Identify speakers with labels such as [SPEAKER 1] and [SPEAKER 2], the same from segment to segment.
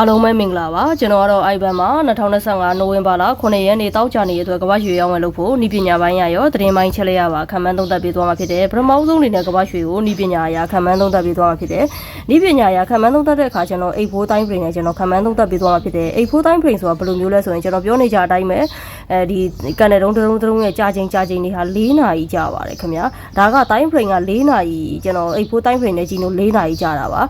[SPEAKER 1] အားလုံးပဲမင်္ဂလာပါကျွန်တော်ကတော့ iBan မှာ2025နိုဝင်ဘာလ9ရက်နေ့တောက်ကြနေတဲ့အတွက်ကမ္ဘာရွှေရောင်းဝယ်လုပ်ဖို့ဤပညာပိုင်းရရောသတင်းပိုင်းချက်လိုက်ရပါခံမှန်းသုံးသပ်ပေးသွားမှာဖြစ်တယ်ပထမဆုံးအနေနဲ့ကမ္ဘာရွှေကိုဤပညာအရာခံမှန်းသုံးသပ်ပေးသွားမှာဖြစ်တယ်ဤပညာအရာခံမှန်းသုံးသပ်တဲ့အခါကျွန်တော်84တိုင်း brain နဲ့ကျွန်တော်ခံမှန်းသုံးသပ်ပေးသွားမှာဖြစ်တယ်84တိုင်း brain ဆိုတာဘယ်လိုမျိုးလဲဆိုရင်ကျွန်တော်ပြောနေကြအတိုင်းပဲအဲဒီကန်တဲ့တုံးတုံးတုံးရဲ့ကြာချိန်ကြာချိန်တွေဟာ4နာရီကြာပါတယ်ခင်ဗျာဒါကတိုင်း brain က4နာရီကျွန်တော်84တိုင်း brain နဲ့ကြည့်လို့4နာရီကြာတာပါ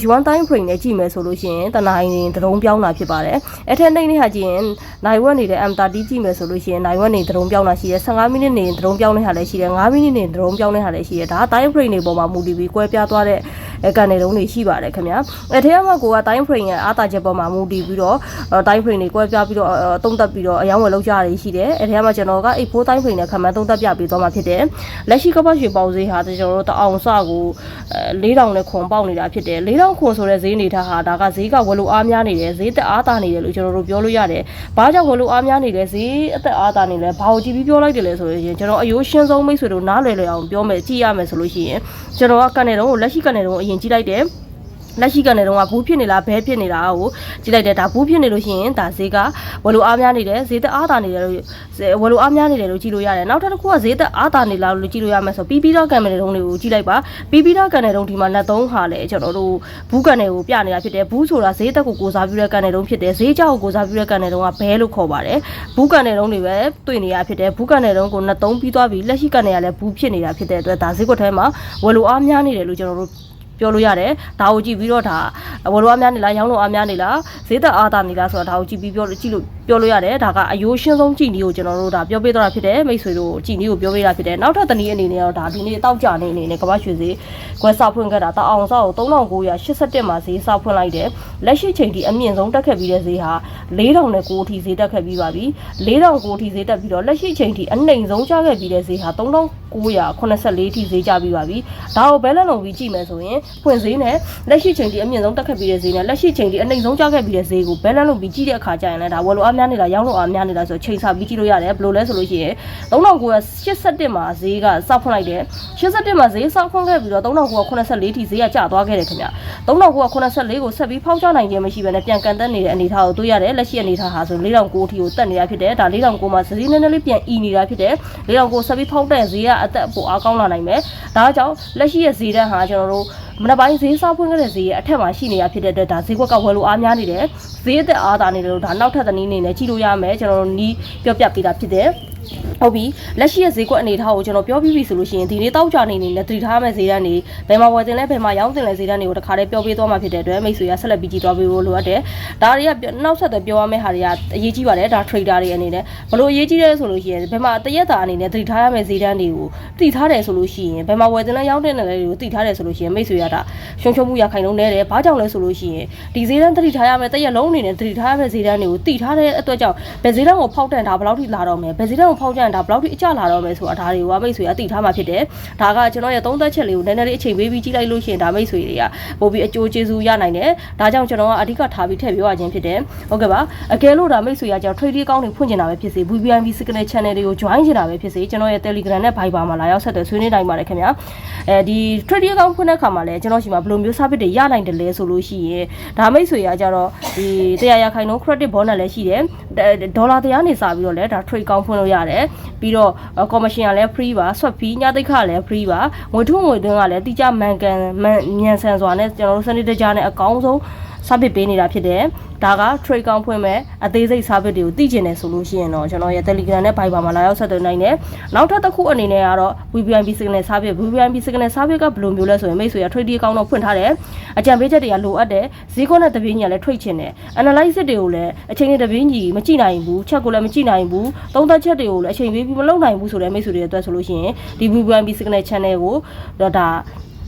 [SPEAKER 1] H1 တိုင်း brain နဲ့ကြည့်မယ်ဆိုလို့ရှိရင်တနားရင်သတုံးပြောင်းတာဖြစ်ပါတယ်အထက်နှိမ့်နေဟာကြည့်ရင်နိုင်ဝက်နေတဲ့ M30 ကြည့်မယ်ဆိုလို့ရှိရင်နိုင်ဝက်နေသတုံးပြောင်းတာရှိတယ်15မိနစ်နေသတုံးပြောင်းနေတာလည်းရှိတယ်5မိနစ်နေသတုံးပြောင်းနေတာလည်းရှိတယ်ဒါတိုင်း brain တွေပေါ်မှာမူတည်ပြီးကွဲပြားသွားတဲ့ ကန်တွေတုံးတွေရှိပါတယ်ခင်ဗျာအထက်ကမှကိုကတိုင်း brain ရဲ့အားတာချက်ပေါ်မှာမူတည်ပြီးတော့တိုင်း brain တွေကွဲပြားပြီးတော့တုံးတက်ပြီးတော့အယောင်းဝယ်လောက်ကြရရှိတယ်အထက်ကမှကျွန်တော်က84တိုင်း brain နဲ့ခံမှန်းတုံးတက်ပြပြီးသွားမှာဖြစ်တယ်လက်ရှိကပတ်ရွှေပေါက်ဈေးဟာကျွန်တော်တို့တအောင်စကို4000နဲ့ခွန်ပေါက်နေတာဖြစ်တယ်4000ခွန်ဆိုတဲ့ဈေးအနေထားဟာဒါကဈေးကဝယ်လို့အားများနေတယ်ဈေးသက်အားတာနေတယ်လို့ကျွန်တော်တို့ပြောလို့ရတယ်။ဘာကြောင့်ဝယ်လို့အားများနေလဲဈေးအသက်အားတာနေလဲဘာကိုကြည့်ပြီးပြောလိုက်တယ်လဲဆိုရင်ကျွန်တော်အယိုးရှင်းဆုံးမိတ်ဆွေတို့နားလည်လည်အောင်ပြောမယ်ကြည့်ရမယ်ဆိုလို့ရှိရင်ကျွန်တော်ကကနေတော့လက်ရှိကနေတော့အရင်ကြည့်လိုက်တယ်လက်ရှိကနေတော့ဘူးဖြစ်နေလားဘဲဖြစ်နေတာကိုကြည့်လိုက်တယ်ဒါဘူးဖြစ်နေလို့ရှိရင်ဒါဈေးကဝယ်လို့အားများနေတယ်ဈေးသက်အားတာနေတယ်လို့ဝယ်လို့အားများနေတယ်လို့ကြည့်လို့ရတယ်နောက်ထပ်တစ်ခုကဈေးသက်အားတာနေလားလို့ကြည့်လို့ရမယ်ဆိုပြီးပြီးတော့ကံမယ်တုံးတွေကိုကြည့်လိုက်ပါပြီးပြီးတော့ကံတဲ့တုံးဒီမှာလက်သုံးဟာလေကျွန်တော်တို့ဘူးကန်တွေကိုပြနေတာဖြစ်တယ်ဘူးဆိုတာဈေးသက်ကိုကိုစားပြုတဲ့ကံတဲ့တုံးဖြစ်တယ်ဈေးကြောက်ကိုကိုစားပြုတဲ့ကံတဲ့တုံးကဘဲလို့ခေါ်ပါတယ်ဘူးကန်တဲ့တုံးတွေပဲတွေ့နေရဖြစ်တယ်ဘူးကန်တဲ့တုံးကိုနှစ်သုံးပြီးသွားပြီလက်ရှိကန်တွေကလည်းဘူးဖြစ်နေတာဖြစ်တဲ့အတွက်ဒါဈေးကွက်ထဲမှာဝယ်လို့အားများနေတယ်လို့ကျွန်တော်တို့ ပြောလို့ရတယ်ဒါကိုကြည့်ပြီးတော့ဒါဝယ်လို့အားများနေလားရောင်းလို့အားများနေလားဈေးသက်အားသာနေလားဆိုတာဒါကိုကြည့်ပြီးပြောကြည့်လို့ပြောလို့ရတယ်ဒါကအယိုးရှင်းဆုံးကြည့်နည်းကိုကျွန်တော်တို့ဒါပြောပေးတော့တာဖြစ်တယ်မိတ်ဆွေတို့ကြည့်နည်းကိုပြောပေးတာဖြစ်တယ်နောက်ထပ်တနည်းအနေနဲ့တော့ဒါဒီနေ့တောက်ကြနေအနေနဲ့ကမ္ဘာရွှေဈေးကွဲဆောက်ဖွင့်ခဲ့တာတအောင်ဆောက်ကို3981မှာဈေးဆောက်ဖွင့်လိုက်တယ်လက်ရှိချိန်ထိအမြင့်ဆုံးတက်ခဲ့ပြီးတဲ့ဈေးဟာ4000နဲ့9အထိဈေးတက်ခဲ့ပြီးပါပြီ4000 9အထိဈေးတက်ပြီးတော့လက်ရှိချိန်ထိအနှိမ်ဆုံးကျခဲ့ပြီးတဲ့ဈေးဟာ3984အထိဈေးကျပြီးပါပြီဒါကိုဘဲလန်လုံးပြီးကြည့်မယ်ဆိုရင်ဖွင့်ဈေးနဲ့လက်ရှိချိန်ထိအမြင့်ဆုံးတက်ခဲ့ပြီးတဲ့ဈေးနဲ့လက်ရှိချိန်ထိအနှိမ်ဆုံးကျခဲ့ပြီးတဲ့ဈေးကိုဘဲလန်လုံးပြီးကြည့်တဲ့အခါကျရင်လည်းဒါဝယ်လို့အားများနေလားရောင်းလို့အားများနေလားဆိုချိန်ဆပြီးကြည့်လို့ရတယ်ဘယ်လိုလဲဆိုလို့ရှိရင်3981မှာဈေးကစောက်ဖွင့်လိုက်တယ်81မှာဈေးစောက်ဖွင့်ခဲ့ပြီးတော့3984ထိဈေးကကျသွားခဲ့တယ်ခင်ဗျ3984ကိုဆက်ပြီးဖောက်ချနိုင်ခြင်းမရှိဘဲနဲ့ပြန်ကန်တက်နေတဲ့အနေအထားကိုတွေ့ရတယ်လက်ရှိအနေအထားဟာဆို4009ထိကိုတက်နေတာဖြစ်တယ်ဒါ4009မှာဈေးနည်းနည်းလေးပြန်အီနေတာဖြစ်တယ်4009ဆက်ပြီးဖောက်တဲ့ဈေးကအသက်အပိုအားကောင်းလာနိုင်မယ်ဒါကြောင့်လက်ရှိရဲ့ဈေးတန်းဟာကျွန်တော်တို့မနက်ပိုင်းဈေးစားဖွင့်ခဲ့တဲ့ဈေးရဲ့အထက်မှာရှိနေတာဖြစ်တဲ့အတွက်ဒါဈေးကွက်ကဝယ်လို့အားများနေတယ်ဈေးအသက်အားသာနေတယ်လို့ဒါနောက်ထပ်သတင်းအနေနဲ့ကြည့်လို့ရမယ်ကျွန်တော်တို့နီးပြောပြပေးတာဖြစ်တယ် ဟုတ်ပြီလက်ရှိရဲ့ဈေးကွက်အနေထားကိုကျွန်တော်ပြောပြီးပြီဆိုလို့ရှိရင်ဒီနေ့တောက်ကြနေနေနဲ့တတိထားမဲ့ဈေးတန်းတွေဘယ်မှာဝယ်တင်လဲဘယ်မှာရောင်းတင်လဲဈေးတန်းတွေကိုတခါတည်းပြောပေးသွားမှာဖြစ်တဲ့အတွက်မိတ်ဆွေကဆက်လက်ပြီးကြည့်သွားပေးဖို့လိုအပ်တယ်ဒါတွေကနောက်ဆက်တွဲပြောရမယ့်ဟာတွေကအရေးကြီးပါတယ်ဒါ trader တွေအနေနဲ့ဘလို့အရေးကြီးတယ်ဆိုလို့ရှိရင်ဘယ်မှာတရက်တာအနေနဲ့တတိထားရမယ့်ဈေးတန်းတွေကိုတည်ထားတယ်ဆိုလို့ရှိရင်ဘယ်မှာဝယ်တင်လဲရောင်းတင်လဲတွေကိုတည်ထားတယ်ဆိုလို့ရှိရင်မိတ်ဆွေကဒါရှုံရှုံမှုရခိုင်လုံးနေတယ်ဘာကြောင့်လဲဆိုလို့ရှိရင်ဒီဈေးတန်းတတိထားရမယ့်တရက်လုံးအနေနဲ့တတိထားရမယ့်ဈေးတန်းတွေကိုတည်ထားတဲ့အတွက်ကြောင့်ဘယ်ဈေးတန်းကိုဖောက်တန်တာဘယ်လောက်ထိလာတော့မယ်ဘယ်ဈေးတန်းကိုဖောက်ကြံတာဘယ်လောက်ထိအကျလာတော့မယ်ဆိုတာဒါတွေကမိတ်ဆွေကသိထားမှာဖြစ်တယ်ဒါကကျွန်တော်ရဲ့သုံးသက်ချက်လေးကိုနည်းနည်းလေးအချိန်ပေးပြီးကြည့်လိုက်လို့ရှိရင်ဒါမိတ်ဆွေတွေကပို့ပြီးအကျိုးကျေးဇူးရနိုင်တယ်ဒါကြောင့်ကျွန်တော်ကအဓိကထားပြီးထည့်ပြောရခြင်းဖြစ်တယ်ဟုတ်ကဲ့ပါအကယ်လို့ဒါမိတ်ဆွေကကျွန်တော် trade အကောင့်တွေဖွင့်ချင်တာပဲဖြစ်စေ VVIP signal channel တွေကို join ချင်တာပဲဖြစ်စေကျွန်တော်ရဲ့ Telegram နဲ့ Viber မှာလာရောက်ဆက်သွယ်ဆွေးနွေးနိုင်ပါတယ်ခင်ဗျာအဲဒီ trade အကောင့်ဖွင့်တဲ့အခါမှာလည်းကျွန်တော်ရှိမှာဘယ်လိုမျိုး service တွေရနိုင်တယ်လဲဆိုလို့ရှိရင်ဒါမိတ်ဆွေကကြတော့ဒီတရားရခိုင်နှုန်း credit bonus လည်းရှိတယ်ဒေါ်လာတရားနေစားပြီးတော့လည်းဒါ trade ကောင်းဖွင့်လို့ရတယ်ပြီးတော့ commission ကလည်း free ပါ swap fee ညသိခလည်း free ပါငွေထုတ်ငွေသွင်းကလည်းတိကျမှန်ကန်မြန်ဆန်စွာနဲ့ကျွန်တော်တို့စနစ်တကျနဲ့အကောင်းဆုံး service ပေးနေတာဖြစ်တယ်ဒါက trade ကောင်းဖွင့်မဲ့အသေးစိတ် service တွေကိုသိကျင်တယ်ဆိုလို့ရှိရင်တော့ကျွန်တော်ရဲ့ Telegram နဲ့ Viber မှာလာရောက်ဆက်သွယ်နိုင်တယ်နောက်ထပ်တစ်ခုအနေနဲ့ကတော့ VVIP signal service VVIP signal service ကဘယ်လိုမျိုးလဲဆိုရင်မိတ်ဆွေက trade ကောင်းတော့ဖွင့်ထားတယ်အကြံပေးချက်တွေကလိုအပ်တယ်ဈေးကွက်နဲ့တပင်းကြီးကလည်း trade ချင်တယ် analysis တွေကိုလည်းအချိန်နဲ့တပင်းကြီးမကြည့်နိုင်ဘူးချက်ကိုလည်းမကြည့်နိုင်ဘူးသုံးသက်ချက်တွေကိုလည်းအချိန်ပေးပြီးမလုပ်နိုင်ဘူးဆိုတဲ့မိတ်ဆွေတွေအတွက်ဆိုလို့ရှိရင်ဒီ VVIP signal channel ကိုတော့ဒါ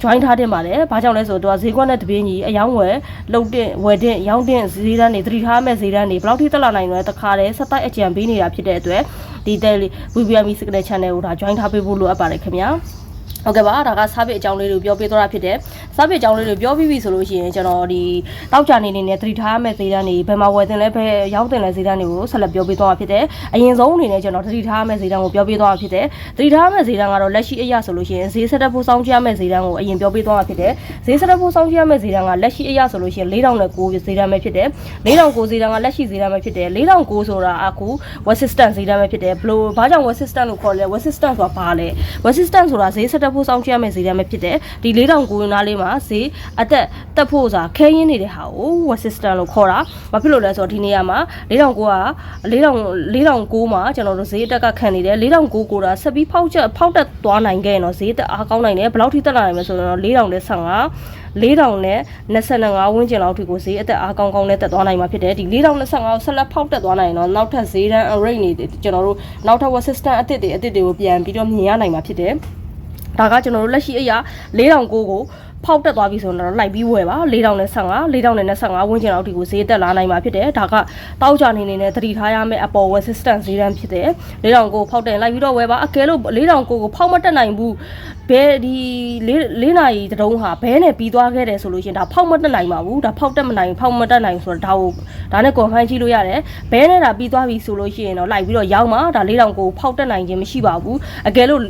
[SPEAKER 1] join ထားတင်ပါတယ်။ဘာကြောင့်လဲဆိုတော့သူကဈေးကွက်နဲ့တပင်းကြီးအယောင်းဝယ်လှုပ်တဲ့ဝယ်တဲ့ရောင်းတဲ့ဈေးတန်းတွေသတိထားမဲ့ဈေးတန်းတွေဘယ်လောက်ထိတက်လာနိုင်လဲတခါတည်းဆက်တိုက်အကြံပေးနေတာဖြစ်တဲ့အတွက်ဒီ daily VVM Signal Channel ကိုဒါ join ထားပေးဖို့လိုအပ်ပါတယ်ခင်ဗျာ။ ဟုတ်ကဲ့ပါဒါကစားပစ်အကြောင်းလေးတွေပြောပြသွားတာဖြစ်တယ်စားပစ်အကြောင်းလေးတွေပြောပြီးပြီဆိုလို့ရှိရင်ကျွန်တော်ဒီတောက်ကြနေနေနဲ့သတိထားရမယ့်ဈေးတန်းတွေဘယ်မှာဝယ်တင်လဲဘယ်ရောက်တင်လဲဈေးတန်းတွေကိုဆက်လက်ပြောပြသွားတာဖြစ်တယ်အရင်ဆုံးအနေနဲ့ကျွန်တော်သတိထားရမယ့်ဈေးတန်းကိုပြောပြသွားတာဖြစ်တယ်သတိထားရမယ့်ဈေးတန်းကတော့လက်ရှိအရာဆိုလို့ရှိရင်ဈေးဆက်တက်ဖို့စောင့်ကြည့်ရမယ့်ဈေးတန်းကိုအရင်ပြောပြသွားတာဖြစ်တယ်ဈေးဆက်တက်ဖို့စောင့်ကြည့်ရမယ့်ဈေးတန်းကလက်ရှိအရာဆိုလို့ရှိရင်4000နဲ့9ဈေးတန်းပဲဖြစ်တယ်4000 9ဈေးတန်းကလက်ရှိဈေးတန်းပဲဖြစ်တယ်4000 9ဆိုတာအခု West System ဈေးတန်းပဲဖြစ်တယ်ဘလို့ဘာကြောင့် West System လို့ခေါ်လဲ West System ဆိုတာဘာလဲ West System ဆိုတာဈေးဆက်တက်ဖို့စောင့်ကြည့်ရမယ့်ဈေးတန်းပဲဖြစ်တယ်ဒီ4000ကိုနားလေးမှာဈေးအသက်တက်ဖို့ဆိုတာခဲရင်းနေတဲ့ဟာကို West System လို့ခေါ်တာဘာဖြစ်လို့လဲဆိုတော့ဒီနေရာမှာ4000ကိုက4000 4000ကိုမှာကျွန်တော်တို့ဈေးအတက်ကခံနေတယ်4000ကိုကိုတာဆက်ပြီးဖောက်ချက်ဖောက်တက်သွားနိုင်ခဲ့ရင်တော့ဈေးတက်အားကောင်းနိုင်တယ်ဘယ်လောက်ထိတက်လာနိုင်မလဲဆိုတော့4000နဲ့15 4000နဲ့25ဝန်းကျင်လောက်ထိကိုဈေးအသက်အားကောင်းကောင်းနဲ့တက်သွားနိုင်မှာဖြစ်တယ်ဒီ4025ကိုဆက်လက်ဖောက်တက်သွားနိုင်ရင်တော့နောက်ထပ်ဈေးတန်း rate နေကျွန်တော်တို့နောက်ထပ် assistant အသစ်တွေအသစ်တွေကိုပြန်ပြီးတော့မြင်ရနိုင်မှာဖြစ်တယ် ဒါကကျွန်တော်တို့လက်ရှိအရာ4000ကိုကိုဖောက်တက်သွားပြီဆိုတော့လိုက်ပြီးဝယ်ပါ4015 4025ဝန်းကျင်လောက်ဒီကိုဈေးတက်လာနိုင်မှာဖြစ်တယ်ဒါကတောက်ကြနေနေနဲ့သတိထားရမယ့်အပေါ် resistance ဈေးတန်းဖြစ်တယ်4000ကိုဖောက်တက်လိုက်ပြီးတော့ဝယ်ပါအကယ်လို့4000ကိုကိုဖောက်မတက်နိုင်ဘူးဘဲဒီ၄၄နာရီတုံးဟာဘဲနဲ့ပြီးသွားခဲ့တယ်ဆိုလို့ရှင်ဒါဖောက်မတက်နိုင်ပါဘူးဒါဖောက်တက်မနိုင်ဖောက်မတက်နိုင်ဆိုတော့ဒါကိုဒါနဲ့ confirm ကြည့်လို့ရတယ်ဘဲနဲ့ဒါပြီးသွားပြီဆိုလို့ရှိရင်တော့လိုက်ပြီးတော့ရောက်မှာဒါ4000ကိုဖောက်တက်နိုင်ခြင်းမရှိပါဘူးအကယ်လို့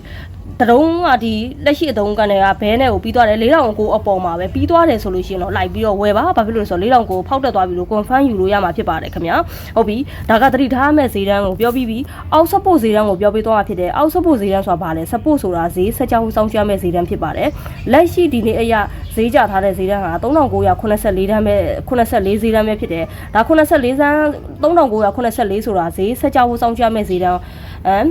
[SPEAKER 1] တရုံးကဒီလက်ရှိအတုံးကနေကဘဲနဲ့ကိုပြီးသွားတယ်4000ကိုအပေါ်မှာပဲပြီးသွားတယ်ဆိုလို့ရှိရင်တော့လိုက်ပြီးတော့ဝယ်ပါဘာဖြစ်လို့လဲဆိုတော့4000ကိုဖောက်တက်သွားပြီလို့ confirm ယူလို့ရမှာဖြစ်ပါတယ်ခင်ဗျာဟုတ်ပြီဒါကသတိထားမဲ့ဈေးတန်းကိုပြောပြီးပြီအောက် support ဈေးတန်းကိုပြောပြသွားတာဖြစ်တယ်အောက် support ဈေးတန်းဆိုတာဘာလဲ support ဆိုတာဈေးဆက်ကြောင်းစောင့်ကြမဲ့ဈေးတန်းဖြစ်ပါတယ်လက်ရှိဒီနေ့အရာဈေးကြထားတဲ့ဈေးတန်းက3984တန်းပဲ84ဈေးတန်းပဲဖြစ်တယ်ဒါ84စန်း3984ဆိုတာဈေးဆက်ကြောင်းစောင့်ကြမဲ့ဈေးတန်းအမ်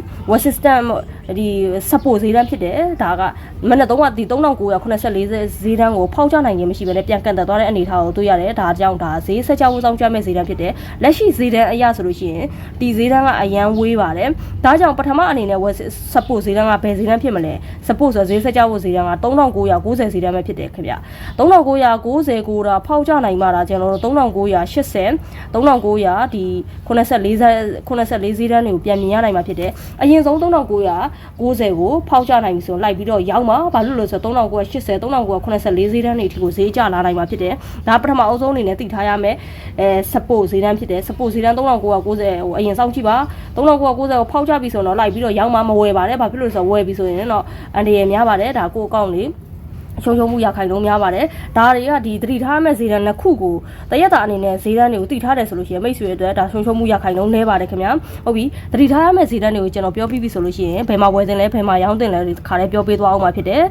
[SPEAKER 1] West System ဒီ support ဈေးတန်းဖြစ်တယ်ဒါကမနေ့တုန်းကဒီ3984ဈေးတန်းကိုဖောက်ချနိုင်ခြင်းမရှိဘဲနဲ့ပြန်ကန်တက်သွားတဲ့အနေအထားကိုတွေ့ရတယ်ဒါကြောင့်ဒါဈေးဆက်ကြောင်းစောင့်ကြမဲ့ဈေးတန်းဖြစ်တယ်လက်ရှိဈေးတန်းအရဆိုလို့ရှိရင်ဒီဈေးတန်းကအရန်ဝေးပါတယ်ဒါကြောင့်ပထမအနေနဲ့ West support ဈေးတန်းကဘယ်ဈေးတန်းဖြစ်မလဲ support ဆိုဈေးဆက်ကြောင်းဈေးတန်းက3990ဈေးတန်းပဲဖြစ်တယ်ခင်ဗျ3990ကိုတာဖောက်ချနိုင်မှတာကျွန်တော်တို့3980 3900ဒီ84 84ဈေးတန်းတွေကိုပြန်မြင်ရနိုင်မှာဖြစ်တယ်အရင်ဆုံး3990ကိုဖောက်ချနိုင်ပြီဆိုလိုက်ပြီးတော့ရောက်မှာဘာလို့လဲဆိုတော့3980 3984ဈေးတန်းတွေထိကိုဈေးကျလာနိုင်မှာဖြစ်တယ်ဒါပထမအဆုံးအနေနဲ့သိထားရမယ်အဲ support ဈေးတန်းဖြစ်တယ် support ဈေးတန်း3990ဟိုအရင်စောင့်ကြည့်ပါ3990ကိုဖောက်ချပြီဆိုတော့လိုက်ပြီးတော့ရောက်မှာမဝယ်ပါနဲ့ဘာဖြစ်လို့လဲဆိုတော့ဝယ်ပြီဆိုရင်တော့အန်ဒီရများပါတယ်ဒါကိုအကောင့်လေး ချုံချုံမှုရခိုင်လုံးများပါတယ်ဒါတွေကဒီသတိထားမဲ့ဈေးတန်းနှစ်ခုကိုတရက်တာအနေနဲ့ဈေးတန်းတွေကိုသိထားတယ်ဆိုလို့ရှိရင်မိတ်ဆွေတွေအတွက်ဒါချုံချုံမှုရခိုင်လုံးနည်းပါတယ်ခင်ဗျာဟုတ်ပြီသတိထားရမဲ့ဈေးတန်းတွေကိုကျွန်တော်ပြောပြပြီဆိုလို့ရှိရင်ဘယ်မှာဝယ်တင်လဲဘယ်မှာရောင်းတင်လဲဒီခါလေးပြောပြသွားအောင်မှာဖြစ်တယ်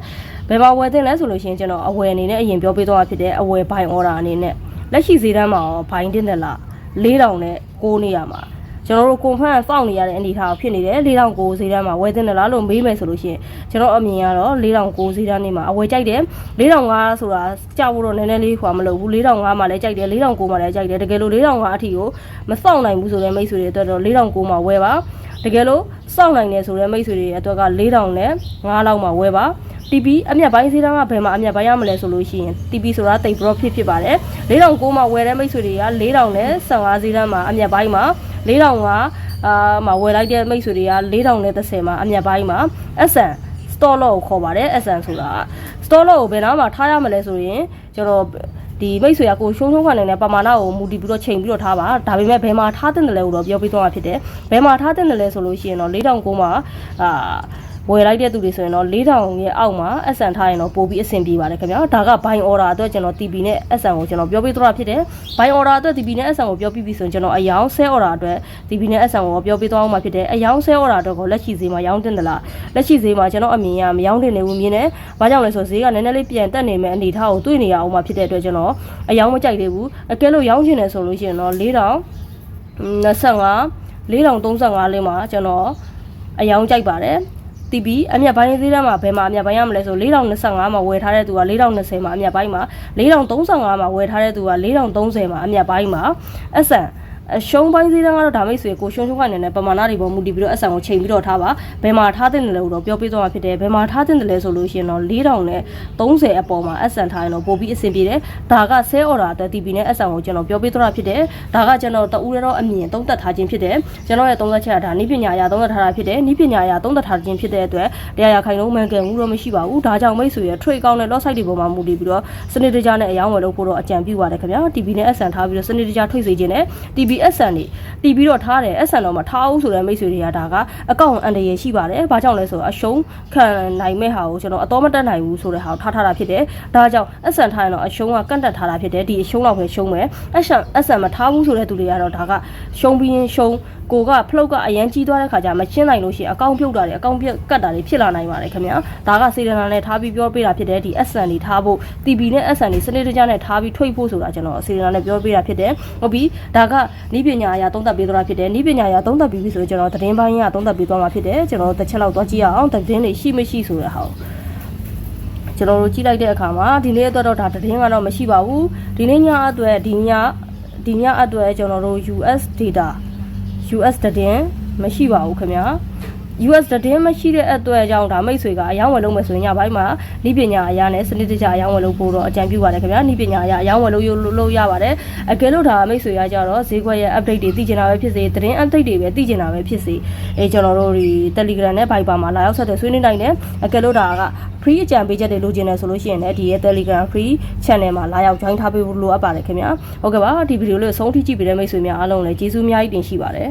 [SPEAKER 1] ဘယ်မှာဝယ်တင်လဲဆိုလို့ရှိရင်ကျွန်တော်အဝယ်အနေနဲ့အရင်ပြောပြသွားမှာဖြစ်တယ်အဝယ် buy order အနေနဲ့လက်ရှိဈေးတန်းမှာရော buy တင်တယ်လား4000နဲ့6နေရမှာ ကျွန်တော်တို့ကွန်ဖန်စောင့်နေရတဲ့အနေအထားဖြစ်နေတယ်4000ကိုဈေးတန်းမှာဝယ်တင်တယ်လားလို့မေးမယ်ဆိုလို့ရှိရင်ကျွန်တော်အမြင်ကတော့4000ကိုဈေးတန်းနေမှာအဝယ်ကြိုက်တယ်4005ဆိုတာကြောက်ဖို့တော့နည်းနည်းလေးခွာမလို့ဘူး4005မှာလည်းကြိုက်တယ်4009မှာလည်းကြိုက်တယ်တကယ်လို့4005အထိကိုမစောင့်နိုင်ဘူးဆိုတဲ့မိတ်ဆွေတွေအတွက်တော့4009မှာဝယ်ပါ တကယ်လို့စောင့်နိုင်တယ်ဆိုတဲ့မိတ်ဆွေတွေအတွက်က4000နဲ့5လောက်မှာဝယ်ပါ TP အမြတ်ပိုင်းဈေးတန်းကဘယ်မှာအမြတ်ပိုင်းရမလဲဆိုလို့ရှိရင် TP ဆိုတာတိတ် profit ဖြစ်ပါတယ်4009မှာဝယ်တဲ့မိတ်ဆွေတွေက4000နဲ့15ဈေးတန်းမှာအမြတ်ပိုင်းမှာ4000ကအာမှာဝယ်လိုက်တဲ့မိတ်ဆွေတွေက4030မှာအမြတ်ပိုင်းမှာ SN store lot ကိုခေါ်ပါတယ် SN ဆိုတာ store lot ကိုဘယ်နားမှာထားရမလဲဆိုရင်ကျွန်တော် ဒီမိတ်ဆွေကကိုရှုံးရှုံးခန့်နေတဲ့ပမာဏကိုမူတည်ပြီးတော့ချိန်ပြီးတော့ထားပါဒါပေမဲ့ဘယ်မှာထားတဲ့တယ်လဲကိုတော့ပြောပြသွားတာဖြစ်တယ်ဘယ်မှာထားတဲ့တယ်လဲဆိုလို့ရှိရင်တော့4009မှာအာ ဝယ်လိုက်တဲ့သူတွေဆိုရင်တော့4000ရဲ့အောက်မှာ SN ထားရင်တော့ပို့ပြီးအဆင်ပြေပါတယ်ခင်ဗျာဒါက buy order အတွက်ကျွန်တော် TP နဲ့ SN ကိုကျွန်တော်ပြောပြသွားတာဖြစ်တယ် buy order အတွက် TP နဲ့ SN ကိုပြောပြပြီးဆိုရင်ကျွန်တော်အယောင် sell order အတွက် TP နဲ့ SN ကိုပြောပြသွားအောင်မှာဖြစ်တယ်အယောင် sell order အတွက်ကိုလက်ရှိဈေးမှာရောင်းတင်သလားလက်ရှိဈေးမှာကျွန်တော်အမြင်ရမရောင်းတင်နေဘူးမြင်တယ်ဘာကြောင့်လဲဆိုဈေးကနည်းနည်းလေးပြန်တက်နေမဲ့အနေအထားကိုတွေ့နေရအောင်မှာဖြစ်တဲ့အတွက်ကျွန်တော်အယောင်မကြိုက်သေးဘူးအကဲလို့ရောင်းချင်တယ်ဆိုလို့ရှိရင်တော့4025 4035လေးမှာကျွန်တော်အယောင်ကြိုက်ပါတယ် TB အမြတ်ပိုင်းသေးတယ်မှာဘယ်မှာအမြတ်ပိုင်းရမလဲဆို4025မှာဝယ်ထားတဲ့သူက4020မှာအမြတ်ပိုင်းမှာ4035မှာဝယ်ထားတဲ့သူက4030မှာအမြတ်ပိုင်းမှာ SN အရှုံးပိုင်းစည်းတန်းကတော့ဒါမိတ်ဆွေကိုရှုံးရှုံးကနေနဲ့ပမာဏတွေပေါ်မူတည်ပြီးတော့အဆန်ကိုချိန်ပြီးတော့ထားပါဘယ်မှာထားတဲ့လဲလို့တော့ပြောပြသွားမှာဖြစ်တယ်ဘယ်မှာထားတဲ့လဲဆိုလို့ရှိရင်တော့4000နဲ့30အပေါ်မှာအဆန်ထားရင်တော့ပို့ပြီးအဆင်ပြေတယ်ဒါကဆဲအော်ဒါအတွက် TP နဲ့အဆန်ကိုကျွန်တော်ပြောပြသွားတာဖြစ်တယ်ဒါကကျွန်တော်တဦးရတော့အမြင်သုံးသက်ထားခြင်းဖြစ်တယ်ကျွန်တော်ရဲ့သုံးသက်ချက်ကဒါနိပညာအရာသုံးသက်ထားတာဖြစ်တယ်နိပညာအရာသုံးသက်ထားခြင်းဖြစ်တဲ့အတွက်တရားရခိုင်လုံးမှန်ကန်မှုတော့မရှိပါဘူးဒါကြောင့်မိတ်ဆွေရဲ့ trade ကောင်းတဲ့ lot site တွေပေါ်မှာမူတည်ပြီးတော့စနစ်တကျနဲ့အယောင်းဝယ်လုပ်ဖို့တော့အကြံပြုပါတယ်ခင်ဗျာ TP နဲ့ SN ထားပြီးတော့စနစ်တကျထွေစေခြင်းနဲ့ TP SN တွေတီးပြီးတော့ထားတယ် SN တော့မထားဘူးဆိုတဲ့မိတ်ဆွေတွေကဒါကအကောင့်အန်တရယ်ရှိပါတယ်ဘာကြောင့်လဲဆိုတော့အရှုံးခံနိုင်မဲ့ဟာကိုကျွန်တော်အတော်မတက်နိုင်ဘူးဆိုတဲ့ဟာကိုထားထားတာဖြစ်တယ်ဒါကြောင့် SN ထားရင်တော့အရှုံးကကန့်တက်ထားတာဖြစ်တယ်ဒီအရှုံးတော့ပဲရှုံးမယ် SN SN မထားဘူးဆိုတဲ့သူတွေကတော့ဒါကရှုံးပြီးရင်ရှုံးကိုကဖလုတ်ကအရန်ကြီးသွားတဲ့ခါကျမရှင်းနိုင်လို့ရှိရင်အကောင့်ပြုတ်တာတွေအကောင့်ပြက်ကတ်တာတွေဖြစ်လာနိုင်ပါတယ်ခင်ဗျာဒါကစေတနာနဲ့ထားပြီးပြောပေးတာဖြစ်တယ်ဒီ SN တွေထားဖို့ TB နဲ့ SN တွေစနစ်တကျနဲ့ထားပြီးထွိတ်ဖို့ဆိုတာကျွန်တော်စေတနာနဲ့ပြောပေးတာဖြစ်တယ်ဟုတ်ပြီဒါကဤပညာအရာသုံးသပ်ပေးသွားတာဖြစ်တယ်ဤပညာအရာသုံးသပ်ပြီးပြီဆိုရင်ကျွန်တော်သတင်းပိုင်းကသုံးသပ်ပေးသွားမှာဖြစ်တယ်ကျွန်တော်တစ်ချက်လောက်သွားကြည့်ရအောင်သတင်းတွေရှိမရှိဆိုတဲ့ဟာကိုကျွန်တော်တို့ကြည့်လိုက်တဲ့အခါမှာဒီနေ့အတွက်တော့ဒါသတင်းကတော့မရှိပါဘူးဒီနေ့ညအတွက်ဒီညဒီညအတွက်ကျွန်တော်တို့ US data US သတင်းမရှိပါဘူးခင်ဗျာ US သတင်းမရှိတဲ့အတွက်ကြောင့်ဒါမိတ်ဆွေကအယောင်းဝယ်လုပ်မယ်ဆိုရင်ညပိုင်းမှာဤပညာအရာနဲ့စနစ်တကျအယောင်းဝယ်လုပ်ဖို့တော့အကြံပြုပါတယ်ခင်ဗျာဤပညာအရာအယောင်းဝယ်လုပ်လို့ရပါတယ်အကယ်လို့ဒါမိတ်ဆွေကကြတော့ဈေးကွက်ရဲ့ update တွေသိချင်တာပဲဖြစ်စေသတင်း update တွေပဲသိချင်တာပဲဖြစ်စေအဲကျွန်တော်တို့ဒီ Telegram နဲ့ Viber မှာလာရောက်ဆက်သွယ်ဆွေးနွေးနိုင်တယ်အကယ်လို့ဒါက free အကြံပေးချက်တွေလိုချင်တယ်ဆိုလို့ရှိရင်လည်းဒီရဲ့ Telegram free channel မှာလာရောက် join ထားပေးဖို့လိုအပ်ပါတယ်ခင်ဗျာဟုတ်ကဲ့ပါဒီဗီဒီယိုလေးကိုဆုံးထိကြည့်ပေးတဲ့မိတ်ဆွေများအားလုံးလည်းကျေးဇူးအများကြီးတင်ရှိပါတယ်